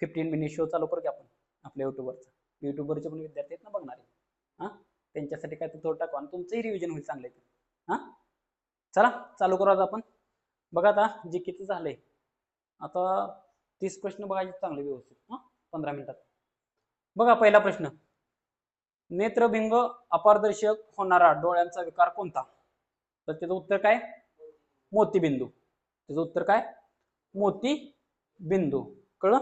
Fifteen minute show चालू करू की आपण आपल्या युट्यूबवरचा युट्यूबवरचे पण विद्यार्थी आहेत ना बघणारे. हां? त्यांच्यासाठी काय तर थोडं टाकू आणि तुमचंही रिव्हिजन होईल चांगलं हां? चला चालू करू आज आपण. बघा आता जे किती झालंय आता तीस प्रश्न बघायचे चांगले व्यवस्थित. हां? पंधरा मिनिटात. बघा पहिला प्रश्न. नेत्रभिंग अपारदर्शक होणारा डोळ्यांचा विकार कोणता? तर त्याचं उत्तर काय? मोतीबिंदू. त्याचं उत्तर काय? मोती बिंदू. कळलं?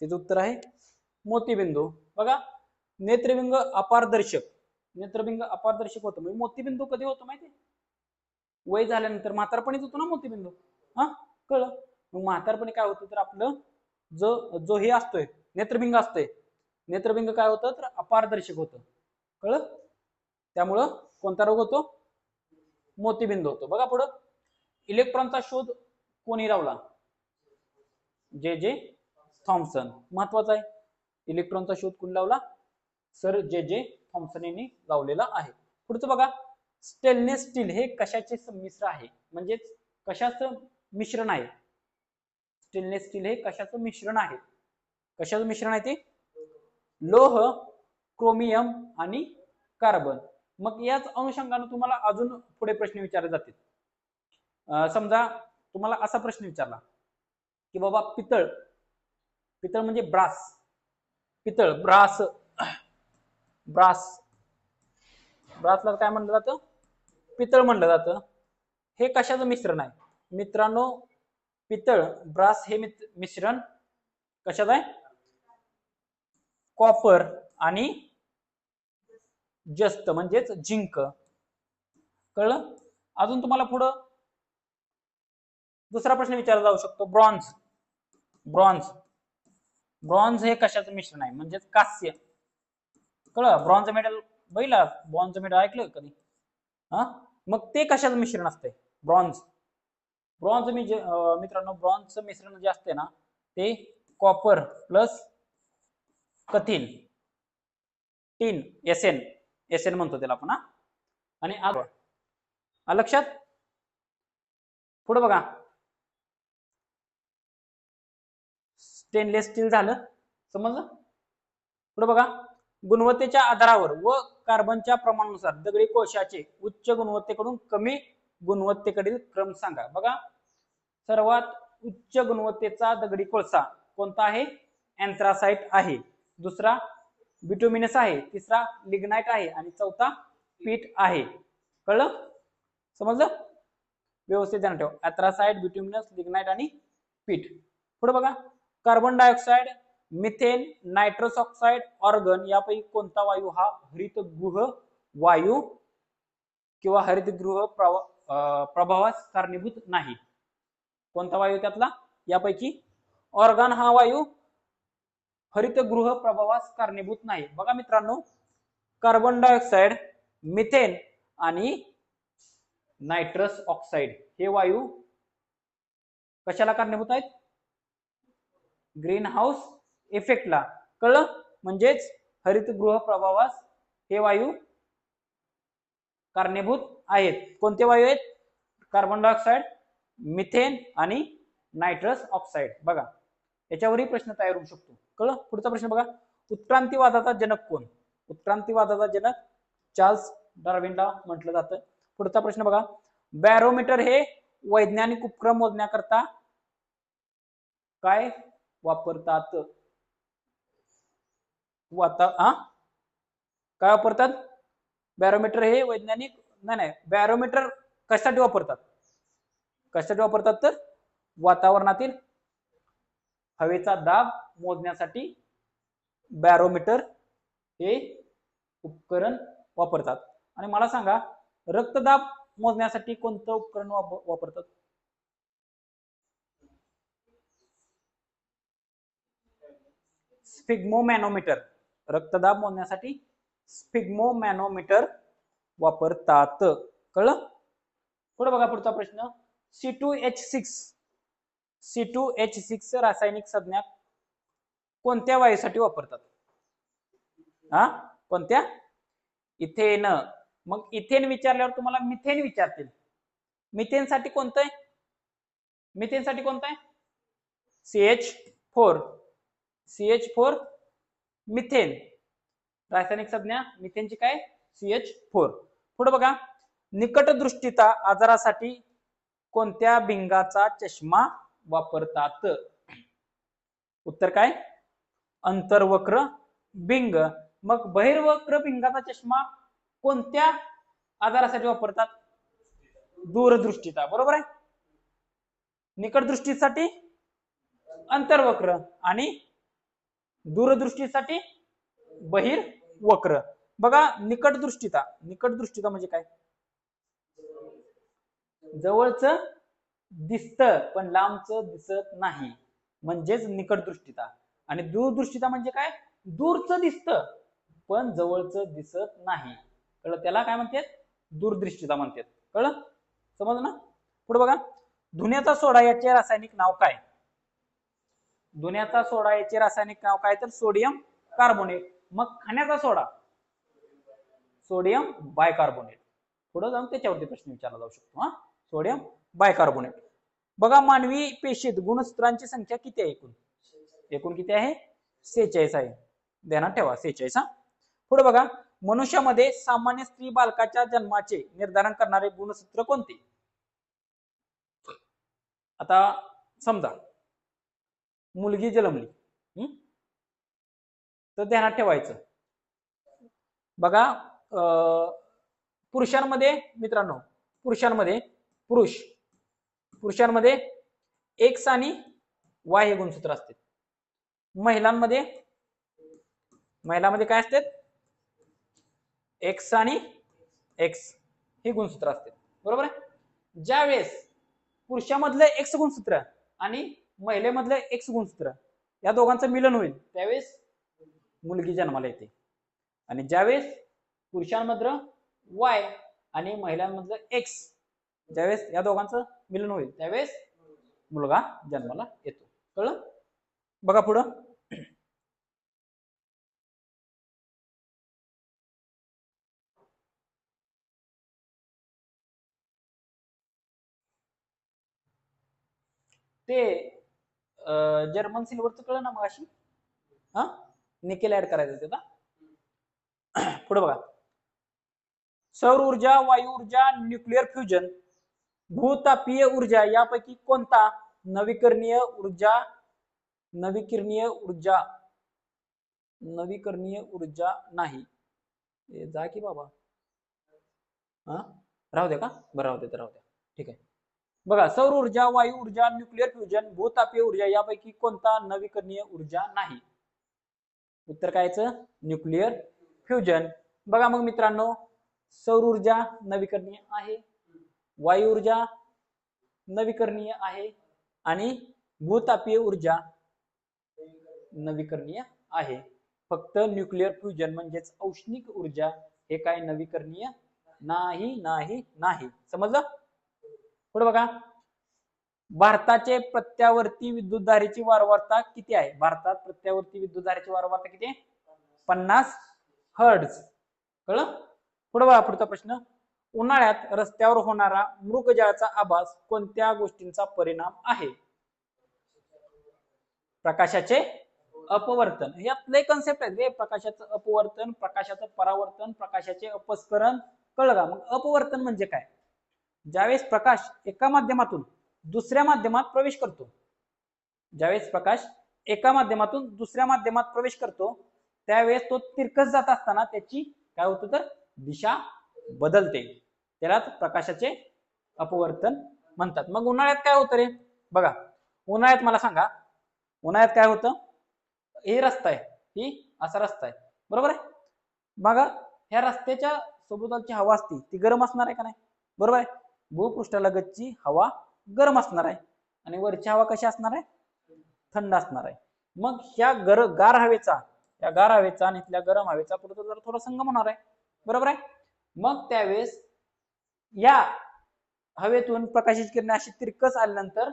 त्याचं उत्तर आहे मोतीबिंदू. बघा नेत्रबिंग अपारदर्शक. नेत्रबिंग अपारदर्शक होतं. म्हणजे मोतीबिंदू कधी होतो माहिती वय झाल्यानंतर म्हातारपणीच होतो ना मोतीबिंदू? हा? कळलं? मग म्हातारपणी काय होतं? तर आपलं जो जो हे असतोय नेत्रबिंग असतोय. नेत्रबिंग काय होतं? तर अपारदर्शक होतं. कळलं? त्यामुळं कोणता रोग होतो? मोतीबिंदू होतो. बघा पुढं. इलेक्ट्रॉनचा शोध कोणी लावला? जे जे थॉम्सन महत्त्वाचा आहे. इलेक्ट्रॉनचा शोध कोण लावला? सर जे जे थॉम्सन यांनी लावलेला आहे. पुढचं बघा. स्टेनलेस स्टील हे कशाचे मिश्र आहे? म्हणजेच कशाचं मिश्रण आहे? स्टेनलेस स्टील हे कशाचं मिश्रण आहे? कशाचं मिश्रण आहे ते? लोह क्रोमियम आणि कार्बन. मग याच अनुषंगाने तुम्हाला अजून पुढे प्रश्न विचारले जातील. समजा तुम्हाला असा प्रश्न विचारला. की बाबा पितळ. पितळ म्हणजे ब्रास. पितळ ब्रास. ब्रास. ब्रासला काय म्हणलं जातं? पितळ म्हणलं जातं. हे कशाचं मिश्रण आहे? मित्रांनो पितळ ब्रास हे मिश्रण कशाचं आहे? कॉपर आणि जस्त म्हणजेच झिंक कळलं? अजून तुम्हाला पुढं दुसरा प्रश्न विचारला जाऊ शकतो. ब्रॉन्झ. ब्रॉन्झ. ब्रॉन्झ हे कशाचं मिश्रण आहे? म्हणजेच कास्य. कळलं? ब्रॉन्झ मेडल बैला ब्रॉन्झ मेडल ऐकलं कधी? हा? मग ते कशाचं मिश्रण असते ब्रॉन्झ. ब्रॉन्झ मी जे मित्रांनो ब्रॉन्झचं मिश्रण जे असते ना ते copper plus कथिन. Tin S N S N म्हणतो त्याला आपण हा. आणि लक्षात? पुढे बघा. स्टेनलेस स्टील झालं. समजलं? पुढे बघा. गुणवत्तेच्या आधारावर व कार्बनच्या प्रमाणानुसार दगडी कोळशाचे उच्च गुणवत्तेकडून कमी गुणवत्तेकडील क्रम सांगा. बघा. सर्वात उच्च गुणवत्तेचा दगडी कोळसा कोणता आहे? अँथ्रासाइट आहे. दुसरा बिटुमिनस आहे. तिसरा लिग्नाइट आहे. आणि चौथा पीठ आहे. कळलं? समजलं? व्यवस्थित ध्यान ठेव. अँथ्रासाइट बिटुमिनस लिग्नाइट आणि पीठ पुढे बघा. Carbon dioxide methane nitrous oxide argon यापैकी कोणता वायू हा हरितगृह वायू किंवा हरितगृह प्रवा- प्रभावास कारणीभूत नाही. कोणता वायू त्यातला? यापैकी ऑर्गन हा वायू हरितगृह प्रभावास कारणीभूत नाही. बघा मित्रांनो कार्बन डायऑक्साइड मिथेन आणि नायट्रस ऑक्साईड हे वायू कशाला कारणीभूत आहेत? ग्रीन हाऊस इफेक्टला. कळलं? म्हणजेच हरितगृह प्रभावास हे वायू कारणीभूत आहेत. कोणते वायू आहेत? कार्बन डायऑक्साईड मिथेन आणि नायट्रस ऑक्साईड बघा याच्यावरही प्रश्न तयार होऊ शकतो. कळलं? पुढचा प्रश्न बघा. उत्क्रांतीवादाचा जनक कोण? उत्क्रांतीवादाचा जनक चार्ल्स डार्विनला म्हटलं जातं. पुढचा प्रश्न बघा. बॅरोमीटर हे वैज्ञानिक उपक्रम मोजण्याकरता काय वापरतात. वाता हा काय वापरतात? बॅरोमीटर हे वैज्ञानिक नाही नाही बॅरोमीटर कशासाठी वापरतात? कशासाठी वापरतात तर? वातावरणातील हवेचा दाब मोजण्यासाठी बॅरोमीटर हे उपकरण वापरतात. आणि मला सांगा रक्तदाब मोजण्यासाठी कोणतं उपकरण वापरतात? स्फिग्मोमॅनोमीटर. रक्तदाब मोजण्यासाठी स्फिग्मोमॅनोमीटर वापरतात. कळलं? पुढे बघा पुढचा प्रश्न. C two H six C two H six रासायनिक संज्ञा कोणत्या वायूसाठी वापरतात? हा? कोणत्या? इथेन. मग इथेन विचारल्यावर तुम्हाला मिथेन विचारतील. मिथेनसाठी कोणतं आहे? मिथेनसाठी कोणतं आहे? C H four C H four methane. रासायनिक संज्ञा मिथेनची काय? सी एच फोर पुढे बघा. निकटदृष्टीता आजारासाठी कोणत्या भिंगाचा चष्मा वापरतात? उत्तर काय? अंतर्वक्र भिंग. मग बहिर्वक्र भिंगाचा चष्मा कोणत्या आजारासाठी वापरतात? दूरदृष्टीता. बरोबर आहे? निकटदृष्टीसाठी अंतर्वक्र आणि दूरदृष्टीसाठी बहिर्वक्र बघा निकट दृष्टीता निकट दृष्टिता म्हणजे काय? जवळच दिसत पण लांबच दिसत नाही. म्हणजेच निकट दृष्टिता आणि दूरदृष्टीता म्हणजे काय? दूरच दिसत पण जवळच दिसत नाही. कळलं? त्याला काय म्हणतात? दूरदृष्टीता म्हणतात. कळलं? समज ना? पुढे बघा. धुण्याचा सोडा याचे रासायनिक नाव काय? धुण्याचा सोडा याचे रासायनिक नाव काय तर सोडियम कार्बोनेट. मग खाण्याचा सोडा? Sodium bicarbonate. पुढे जाऊन त्याच्यावरती प्रश्न विचारला जाऊ शकतो हा. Sodium bicarbonate. बघा मानवी पेशीत गुणसूत्रांची संख्या किती आहे एकूण? एकूण किती आहे? सेहेचाळीस आहे. ध्यानात ठेवा सेहेचाळीस हा. पुढे बघा मनुष्यामध्ये सामान्य स्त्री बालकाच्या जन्माचे निर्धारण करणारे गुणसूत्र कोणते? आता समजा मुलगी जन्मली. तर ध्यानात ठेवायचं. बघा अं, पुरुषांमध्ये मित्रांनो पुरुषांमध्ये पुरुष. पुरुषांमध्ये एक्स आणि वाय हे गुणसूत्र असते महिलांमध्ये महिलांमध्ये काय असतात? एक्स आणि एक्स हे गुणसूत्र असते बरोबर आहे? ज्या वेळेस पुरुषामधलं एक्स गुणसूत्र आणि महिलेमधलं एक्स गुणसूत्र या दोघांचं मिलन होईल. त्यावेळेस मुलगी जन्माला येते. आणि ज्यावेळेस पुरुषांमधलं वाय आणि महिलांमधलं एक्स ज्यावेळेस या दोघांचं मिलन होईल त्यावेळेस मुलगा जन्माला येतो. कळलं? बघा पुढं. ते जर्मन सिल्वरचं कळलं ना मग अशी? हा? निकेल ऍड करायचं त्याचा पुढे बघा. सौर ऊर्जा वायू ऊर्जा न्यूक्लिअर फ्युजन भूतापीय ऊर्जा यापैकी कोणता? नवीकरणीय ऊर्जा नवीकरणीय ऊर्जा. नवीकरणीय ऊर्जा नाही. जा की बाबा. हा? राहू द्या का? बरं राहू दे तर राहू द्या ठीक आहे. बघा सौर ऊर्जा वायू ऊर्जा न्यूक्लिअर फ्युजन भूतापीय ऊर्जा यापैकी कोणता नवीकरणीय ऊर्जा नाही? उत्तर कायचं न्यूक्लिअर फ्युजन बघा मग मित्रांनो सौर ऊर्जा नवीकरणीय आहे वायू ऊर्जा नवीकरणीय आहे आणि भूतापीय ऊर्जा नवीकरणीय आहे. फक्त न्यूक्लिअर फ्युजन म्हणजेच औष्णिक ऊर्जा हे काय नवीकरणीय नाही नाही नाही. समजलं? पुढे बघा. भारताचे प्रत्यावर्ती विद्युतधारेची वारंवारता किती आहे? भारतात प्रत्यावर्ती विद्युतधारेची वारंवारता किती आहे? पन्नास हर्ड्स कळलं? पुढे बघा पुढचा प्रश्न. उन्हाळ्यात रस्त्यावर होणारा मृगजळाचा आभास कोणत्या गोष्टींचा परिणाम आहे? प्रकाशाचे अपवर्तन. यातले कन्सेप्ट आहेत रे. प्रकाशाचं अपवर्तन प्रकाशाचं परावर्तन प्रकाशाचे अपस्करण कळलं का? मग अपवर्तन म्हणजे काय? ज्यावेळेस प्रकाश एका माध्यमातून दुसऱ्या माध्यमात प्रवेश करतो ज्यावेळेस प्रकाश एका माध्यमातून दुसऱ्या माध्यमात प्रवेश करतो त्यावेळेस तो तिरकस जात असताना त्याची काय होतं तर दिशा बदलते. त्यालाच प्रकाशाचे अपवर्तन म्हणतात. मग उन्हाळ्यात काय होतं रे? बघा उन्हाळ्यात मला सांगा उन्हाळ्यात काय होतं? हे रस्ता आहे ही असा रस्ता आहे. बरोबर आहे? बघा ह्या रस्त्याच्या सोबतची हवा असती ती गरम असणार आहे का नाही? बरोबर आहे? भूपृष्ठालगतची हवा गरम असणार आहे. आणि वरची हवा कशी असणार आहे? थंड असणार आहे. मग ह्या गर गार हवेचा या गार हवेचा आणि इथल्या गरम हवेचा पुढचा जरा थोडा संगम होणार आहे. बरोबर आहे? मग त्यावेळेस या हवेतून प्रकाशित किरणे अशी तिरकस आल्यानंतर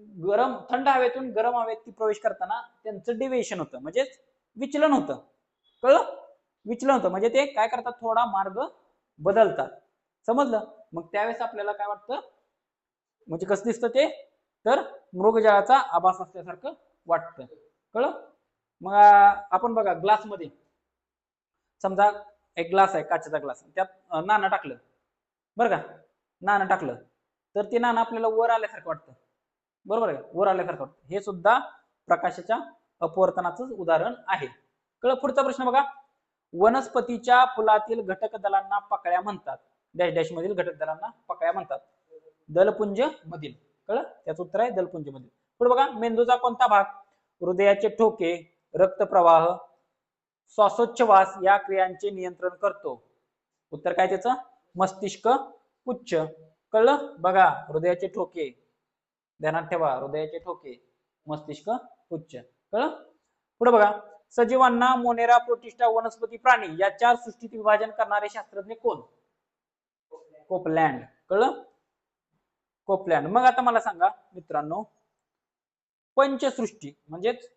गरम थंड हवेतून गरम हवेत ती प्रवेश करताना त्यांचं डिव्हिएशन होतं. म्हणजेच विचलन होतं. कळलं? विचलन होतं. म्हणजे ते काय करतात? थोडा मार्ग बदलतात. समजलं? मग त्यावेळेस आपल्याला काय वाटतं? म्हणजे कसं दिसतं ते? तर मृगजळाचा आभास असल्यासारखं वाटतं. कळ मग आपण बघा ग्लासमध्ये. समजा एक ग्लास आहे काचेचा ग्लास. त्यात नाणं टाकलं. बरं का? नाणं टाकलं. तर ते नाणं आपल्याला वर आल्यासारखं वाटतं. बरोबर आहे वर आल्यासारखं वाटतं. हे सुद्धा प्रकाशाच्या अपवर्तनाचं उदाहरण आहे. कळ पुढचा प्रश्न बघा. वनस्पतीच्या फुलातील घटक दलांना पकळ्या म्हणतात. डॅश डॅश मधील घटक दलांना पकड्या म्हणतात. दलपुंज मधील. कळ त्याचं उत्तर आहे दलपुंज मधील. पुढे बघा मेंदूचा कोणता भाग? हृदयाचे ठोके रक्तप्रवाह श्वासोच्छवास या क्रियांचे नियंत्रण करतो. उत्तर काय त्याचं? मस्तिष्क उच्च. कळलं? बघा हृदयाचे ठोके. ध्यानात ठेवा हृदयाचे ठोके. मस्तिष्क उच्च. कळलं? पुढे बघा सजीवांना मोनेरा प्रोटिस्टा वनस्पती प्राणी या चार सृष्टीत विभाजन करणारे शास्त्रज्ञ कोण? कोपलँड. कळलं? कोपलँड. मग आता मला सांगा मित्रांनो पंचसृष्टी म्हणजेच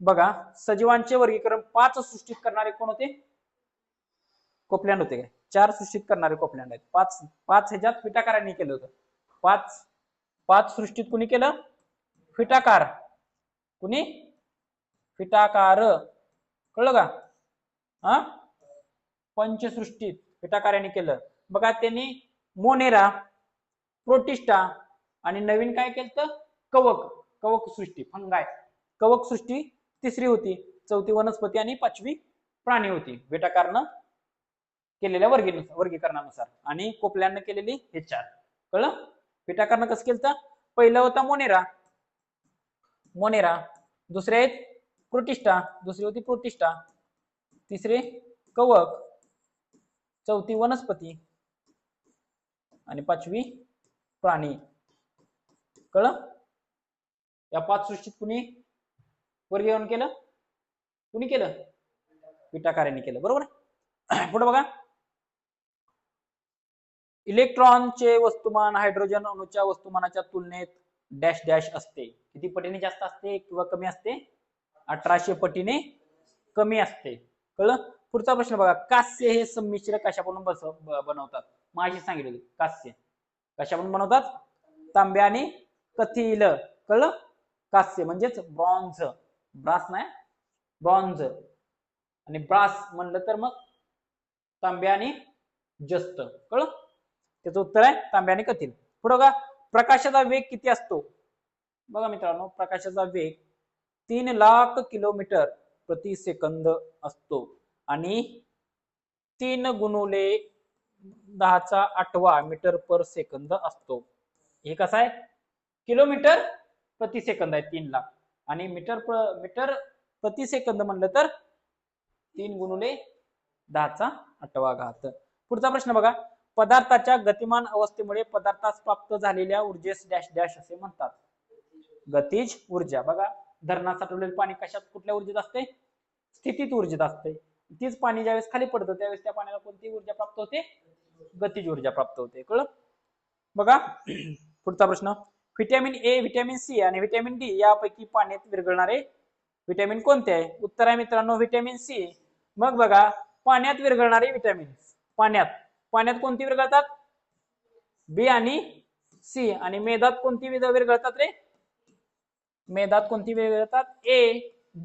बघा सजीवांचे वर्गीकरण पाच सृष्टीत करणारे कोण होते? कोपलँड होते काय? चार सृष्टीत करणारे कोपलँड आहेत. पाच पाच ह्याच्यात फिटाकारांनी केलं होतं. पाच पाच सृष्टीत कुणी केलं? फिटाकार. कुणी? फिटाकार. कळलं का? हा? पंचसृष्टीत फिटाकारांनी केलं. बघा त्यांनी मोनेरा प्रोटिस्टा आणि नवीन काय केलं कवक कवक सृष्टी फंगाय. कवक सृष्टी तिसरी होती चौथी वनस्पती आणि पाचवी प्राणी होती. बेटाकारनं केलेल्या वर्गी वर्गीकरणानुसार. आणि कोपल्यानं केलेली हे चार. कळलं? बेटाकारनं कसं केलं पहिलं होता मोनेरा. मोनेरा दुसरे आहेत प्रोटिष्ठा दुसरी होती प्रोटिष्ठा तिसरे कवक चौथी वनस्पती आणि पाचवी प्राणी. कळलं? या पाच सृष्टीत कुणी वर्गीकरण केलं? कुणी केलं? विटाकार्याने केलं. बरोबर आहे? पुढे बघा. इलेक्ट्रॉनचे वस्तुमान हायड्रोजन अणूच्या वस्तुमानाच्या तुलनेत डॅश डॅश असते. किती पटीने जास्त असते किंवा कमी असते? अठराशे पटीने कमी असते. कळलं? पुढचा प्रश्न बघा कास्य हे संमिश्र कशापासून बस बनवतात? माझी सांगितले कास्य. कशापासून बनवतात? तांब्या आणि कथील. कळलं? कास्य म्हणजेच ब्रॉन्झ ब्रास नाही ब्रॉन्झ आणि ब्रास म्हणलं तर मग तांब्या आणि जस्त. कळ त्याचं उत्तर आहे तांब्या आणि कथिल. पुढं बघा प्रकाशाचा वेग किती असतो? बघा मित्रांनो प्रकाशाचा वेग तीन लाख किलोमीटर प्रति सेकंद असतो. आणि तीन गुणुले दहाचा आठवा मीटर पर सेकंद असतो. हे कसं आहे? किलोमीटर प्रति सेकंद आहे तीन लाख आणि मीटर प्र मीटर प्रति सेकंद म्हणलं तर तीन गुणुले दहाचा आठवा घात. पुढचा प्रश्न बघा. पदार्थाच्या गतिमान अवस्थेमुळे पदार्थास प्राप्त झालेल्या ऊर्जेस डॅश डॅश असे म्हणतात. गतीज ऊर्जा. बघा धरणात साठवलेले पाणी कशात कुठल्या ऊर्जेत असते? स्थितीत ऊर्जेत असते. तीच पाणी ज्यावेळेस खाली पडतं त्यावेळेस त्या पाण्याला कोणती ऊर्जा प्राप्त होते? गतिज ऊर्जा प्राप्त होते. कळलं? बघा पुढचा प्रश्न. व्हिटॅमिन ए व्हिटॅमिन सी आणि व्हिटॅमिन डी यापैकी पाण्यात विरघळणारे व्हिटॅमिन कोणते आहे? उत्तर आहे मित्रांनो व्हिटॅमिन सी मग बघा पाण्यात विरघळणारे व्हिटॅमिन पाण्यात. पाण्यात कोणती विरघळतात? बी आणि सी आणि मेदात कोणती विध विरघळतात रे? मेदात कोणती विरघळतात? ए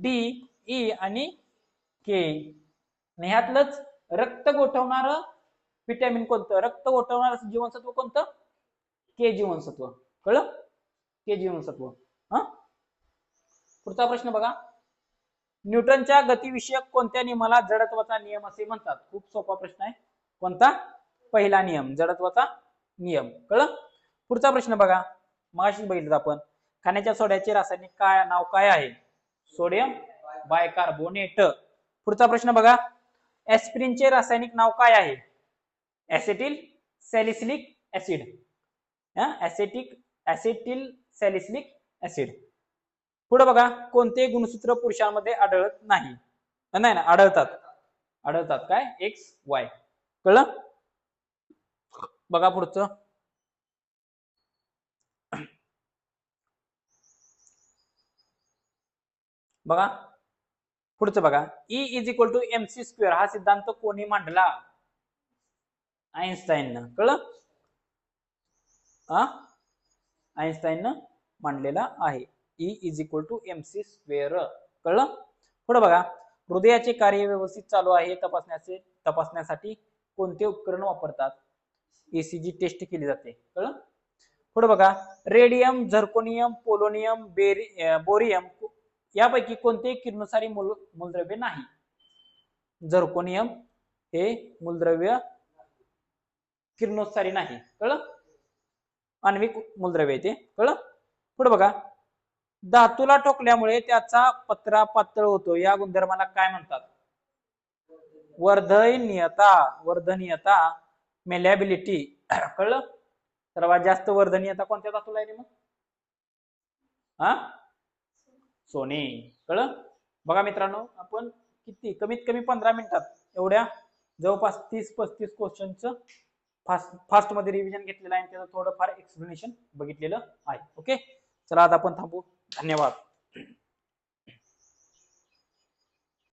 डी ई आणि के ह्यातलंच रक्त गोठवणार व्हिटॅमिन कोणतं? रक्त गोठवणार जीवनसत्व कोणतं? के जीवनसत्व. कळलं? के जीवनसत्व. हा? पुढचा प्रश्न बघा. न्यूटनच्या गतिविषयक कोणत्या नियमाला जडत्वाचा नियम असे म्हणतात? खूप सोपा प्रश्न आहे. कोणता? पहिला नियम जडत्वाचा नियम. कळलं? पुढचा प्रश्न बघा. मगाशी बघितलं आपण. खाण्याच्या सोड्याचे रासायनिक काय नाव काय आहे? Sodium bicarbonate. पुढचा प्रश्न बघा. ऍस्पिरिनचे रासायनिक नाव काय आहे? Acetyl salicylic acid acetic acetyl salicylic acid पुढे बघा कोणते गुणसूत्र पुरुषांमध्ये आढळत नाही. नाही ना आढळतात. आढळतात काय? एक्स वाय कळलं? बघा पुढचं. बघा. पुढचं बघा. E is equal to M C square हा सिद्धांत कोणी मांडला? आईन्स्टाईन कळलं? आईन्स्टाईन मांडलेला आहे. E is equal to M C square कळलं? पुढे बघा. हृदयाचे कार्य व्यवस्थित चालू आहे. तपासण्याचे तपासण्यासाठी कोणते उपकरण वापरतात? एसीजी टेस्ट केली जाते. कळलं? पुढे बघा. रेडियम झर्कोनियम पोलोनियम बेरी बोरियम यापैकी कोणतेही किरणोत्सारी मूल मूलद्रव्य नाही. झर्कोनियम हे मूलद्रव्य किरणोत्सारी नाही. कळलं? आण्विक मूलद्रव्य आहे ते. कळलं? पुढे बघा. धातूला ठोकल्यामुळे त्याचा पत्रा पातळ होतो. या गुणधर्माला काय म्हणतात? वर्धनीयता. वर्धनीयता मेलॅबिलिटी कळलं? सर्वात जास्त वर्धनीयता कोणत्या धातूला आहे मग? हा सोने. कळलं? बघा मित्रांनो आपण किती? कमीत कमी पंधरा मिनिटात एवढ्या जवळपास तीस पस्तीस क्वेश्चनचं फास्ट फास्टमध्ये रिव्हिजन घेतलेलं आहे आणि त्याचं थोडंफार एक्सप्लेनेशन बघितलेलं आहे. ओके चला आता आपण थांबू. धन्यवाद.